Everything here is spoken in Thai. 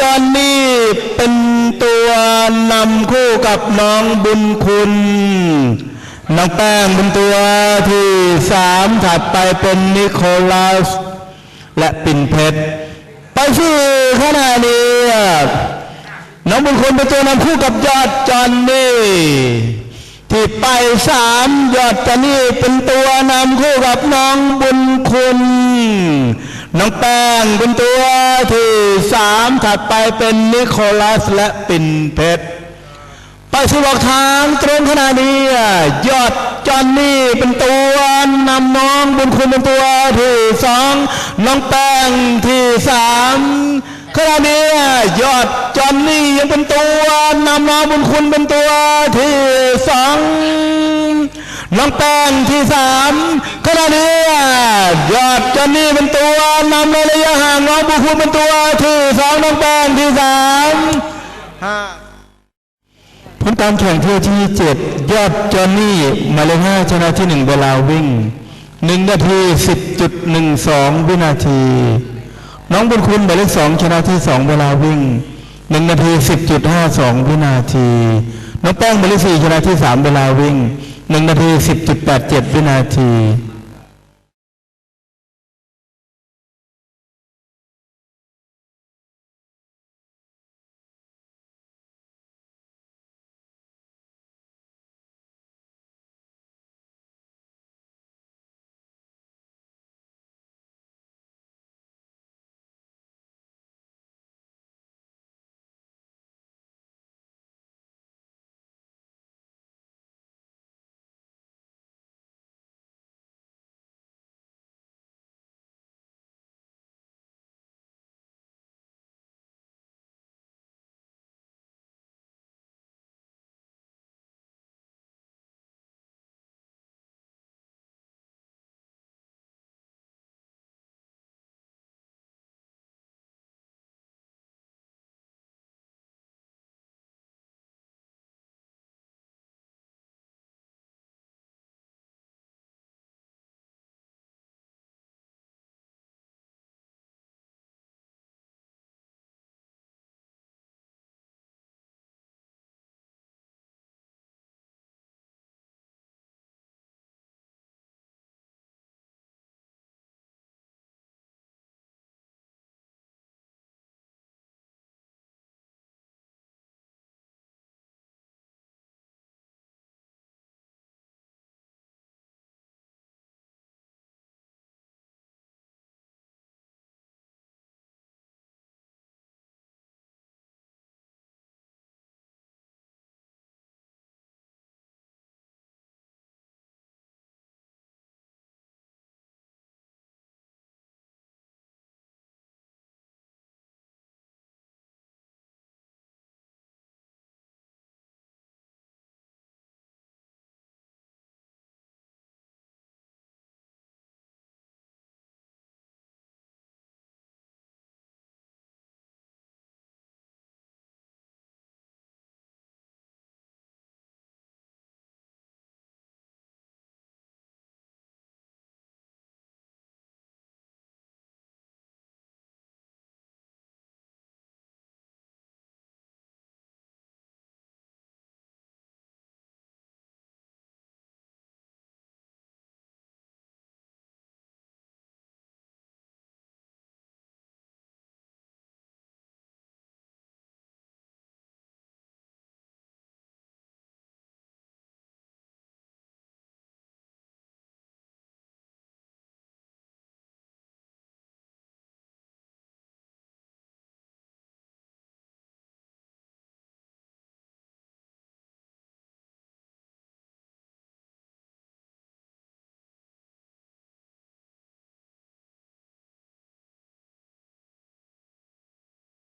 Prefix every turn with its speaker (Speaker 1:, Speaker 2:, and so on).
Speaker 1: จอนนี่เป็นตัวนำคู่กับน้องบุญคุณน้องแป้งเป็นตัวที่สามถัดไปเป็นนิโคลัส และปิ่นเพชรไปที่อขณะนี้น้องบุญคุณเป็นตัวนำคู่กับยอดจอนนี่ที่ไปสามยอดจอนนี่เป็นตัวนำคู่กับน้องบุญคุณ น้องแป้งเป็นตัวที่สามถัดไปเป็นนิโคลัสและปิ่นเพชรไปสู่บอกทางตรงขณะนี้ยอดจอนนี่เป็นตัวนำน้องบุญคุณเป็นตัวที่สองน้องแป้งที่สามขณะนี้ยอดจอนนี่ยังเป็นตัวนำน้องบุญคุณเป็นตัวที่สอง น้องแป้งที่สามขณะนี้อะยอดจอนนี่เป็นตัวนำในระยะห่างน้องบุญคุณเป็นตัวที่สองน้องแป้งที่สามห้าผลการแข่งเที่ยวที่7ยอดจอห์นนี่หมายเลข5ชนะที่1เวลาวิ่ง1นาที10.12วินาที น้องบุญคุณหมายเลข2ชนะที่2เวลาวิ่ง1นาที10.52วินาที น้องแป้งหมายเลข4ชนะที่3เวลาวิ่ง 1นาที10.87วินาที